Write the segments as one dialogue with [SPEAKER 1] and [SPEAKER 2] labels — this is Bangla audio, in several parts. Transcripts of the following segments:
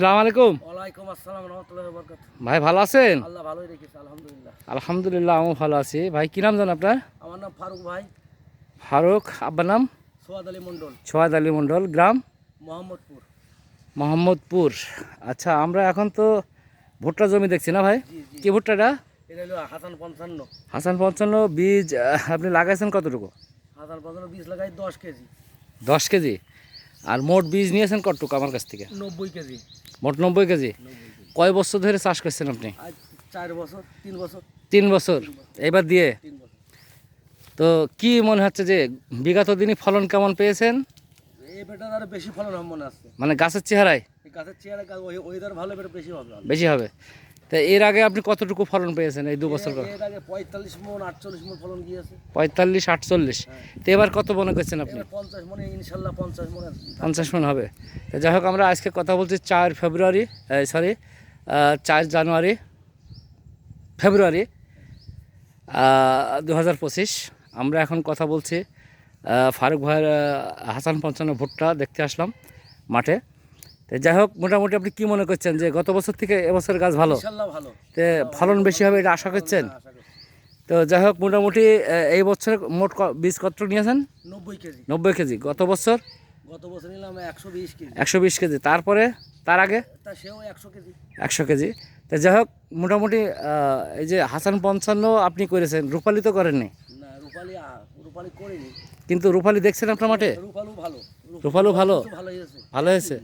[SPEAKER 1] সালাম আলাইকুম।
[SPEAKER 2] ওয়ালাইকুম আসসালাম রহমতুল্লাহ বরকাত
[SPEAKER 1] ভাই ভালো আছেন?
[SPEAKER 2] আল্লাহ ভালোই রেখেছে আলহামদুলিল্লাহ।
[SPEAKER 1] আলহামদুলিল্লাহ আমিও ভালো আছি। ভাই কি নাম জান আপনার?
[SPEAKER 2] আমার নাম ফারুক ভাই।
[SPEAKER 1] ফারুক আব্বার নাম?
[SPEAKER 2] সোয়াদ আলী মন্ডল
[SPEAKER 1] সোহাদ আলী মণ্ডল গ্রাম?
[SPEAKER 2] মোহাম্মদপুর।
[SPEAKER 1] মোহাম্মদপুর। আচ্ছা আমরা এখন তো ভুট্টা জমি দেখছি না ভাই? কি ভুট্টাটা
[SPEAKER 2] এটা? হলো হাসান পঞ্চান্ন।
[SPEAKER 1] হাসান পঞ্চান্ন বীজ আপনি লাগাইছেন কতটুকু?
[SPEAKER 2] হাসান পঞ্চান্ন বীজ লাগাই দশ কেজি।
[SPEAKER 1] দশ কেজি। আর মোট বীজ নিয়েছেন কতটুকু আমার কাছ থেকে?
[SPEAKER 2] নব্বই কেজি।
[SPEAKER 1] মোট নব্বই কেজি। কয় বছর ধরে চাষ করছেন আপনি?
[SPEAKER 2] চার বছর তিন বছর।
[SPEAKER 1] তিন বছর। এবার দিয়ে? তো কি মনে হচ্ছে যে বিগত দিনই ফলন কেমন পেয়েছেন?
[SPEAKER 2] বেশি ফলন মনে
[SPEAKER 1] মানে গাছের চেহারায়?
[SPEAKER 2] এই গাছের চেহারা ওয়েদার ভালো বেশি হবে।
[SPEAKER 1] বেশি হবে। তা এর আগে আপনি কতটুকু ফলন পেয়েছেন এই দু বছর
[SPEAKER 2] এর পঁয়তাল্লিশ মন আটচল্লিশ মন ফলন গিয়েছে।
[SPEAKER 1] পঁয়তাল্লিশ আটচল্লিশ। তো এবার কত মনে করছেন আপনি?
[SPEAKER 2] পঞ্চাশ মনে ইনশাল্লাহ পঞ্চাশ মনে।
[SPEAKER 1] পঞ্চাশ মন হবে। তো যাই হোক আমরা আজকে কথা বলছি চার ফেব্রুয়ারি সরি চার জানুয়ারি ফেব্রুয়ারি দু হাজার পঁচিশ। আমরা এখন কথা বলছি ফারুক ভাইয়ের হাসান পঞ্চান্ন ভুট্টা দেখতে আসলাম মাঠে। তো যাই হোক মোটামুটি আপনি কি মনে করছেন যে গত বছর থেকে এবছর গাছ ভালো? তে ফলন বেশি হবে এটা আশা করছেন? তো যাই হোক মোটামুটি এই বছর মোট বীজ কত নিয়েছেন?
[SPEAKER 2] নব্বই কেজি।
[SPEAKER 1] নব্বই কেজি। গত বছর?
[SPEAKER 2] গত বছর নিলাম একশো বিশ কেজি।
[SPEAKER 1] একশো বিশ কেজি। তারপরে তার আগে?
[SPEAKER 2] সেও একশো কেজি।
[SPEAKER 1] একশো কেজি। তো যাই হোক মোটামুটি এই যে হাসান পঞ্চান্ন আপনি করেছেন রূপালি তো করেননি?
[SPEAKER 2] রূপালি রূপালি করিনি।
[SPEAKER 1] কিন্তু রূপালি দেখছেন আপনার মাঠে?
[SPEAKER 2] রূপালু ভালো।
[SPEAKER 1] রূপালু ভালো?
[SPEAKER 2] তো ভালো হয়েছে?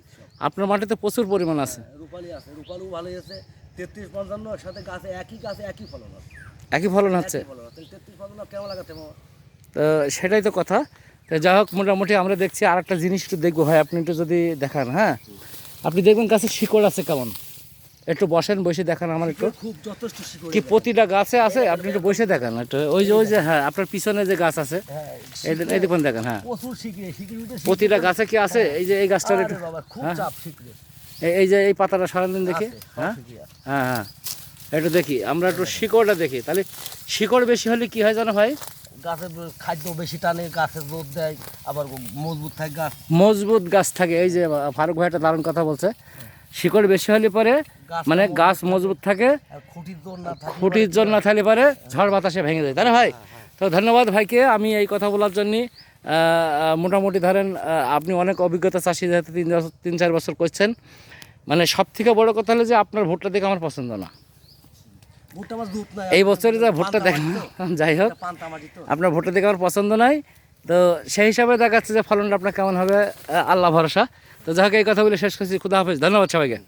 [SPEAKER 1] আপনার মাটিতে প্রচুর পরিমাণ আছে।
[SPEAKER 2] রূপালি আছে রূপালু ভালো আছে। তেত্রিশ পঞ্চান্ন সাথে গাছে একই গাছে একই ফলন আছে।
[SPEAKER 1] একই ফলন হচ্ছে
[SPEAKER 2] আছে। তেত্রিশ পঞ্চান্ন কেমন লাগাতে
[SPEAKER 1] তো সেটাই তো কথা। তো যাই হোক মোটামুটি আমরা দেখছি আর একটা জিনিস একটু দেখব। ভাই আপনি একটু যদি দেখান হ্যাঁ? আপনি দেখবেন গাছে শিকড় আছে কেমন? একটু বসেন বসে দেখান আমার একটু।
[SPEAKER 2] খুব যথেষ্ট
[SPEAKER 1] কি প্রতিটা গাছে আছে? আপনি একটু বসে দেখান একটু। ওই যে ওই যে হ্যাঁ আপনার পিছনে যে গাছ আছে
[SPEAKER 2] হ্যাঁ
[SPEAKER 1] এই দেখুন দেখেন হ্যাঁ। প্রতিটা গাছে কি আছে? এই যে এই গাছটার একটু হ্যাঁ। এই- এই যে এই পাতাটা সারাদিন দেখি। হ্যাঁ। হ্যাঁ হ্যাঁ। একটু দেখি আমরা একটু শিকড়টা দেখি। তাহলে শিকড় বেশি হলে কি হয় জানো ভাই
[SPEAKER 2] গাছের খাদ্য বেশি টানে গাছের রোদ দেয় আবার মজবুত থাকে গাছ।
[SPEAKER 1] মজবুত গাছ থাকে। এই যে ফারুক ভাই একটা দারুণ কথা বলছে। শিকড় বেশি হলে পরে মানে গাছ মজবুত থাকে।
[SPEAKER 2] খুঁটির দোর না
[SPEAKER 1] থাকলে পরে ঝড় বাতাসে ভেঙে যায় তাই না ভাই? তো ধন্যবাদ ভাইকে আমি এই কথা বলার জন্য মোটামুটি ধরেন আপনি অনেক অভিজ্ঞতা চাষি যেহেতু তিন বছর তিন চার বছর করছেন মানে সব থেকে বড় কথা হলো যে আপনার ভোটটা দেখে আমার পছন্দ না। এই বছরে যা ভোটটা দেখেন যাই হোক আপনার ভোটটা দেখে আমার পছন্দ নাই তো সেই হিসাবে দেখাচ্ছে যে ফলনটা আপনার কেমন হবে আল্লাহ ভরসা। তো যাকে এই কথা বলে শেষ করছি। খুদা হাফেজ ধন্যবাদ সবাইকে।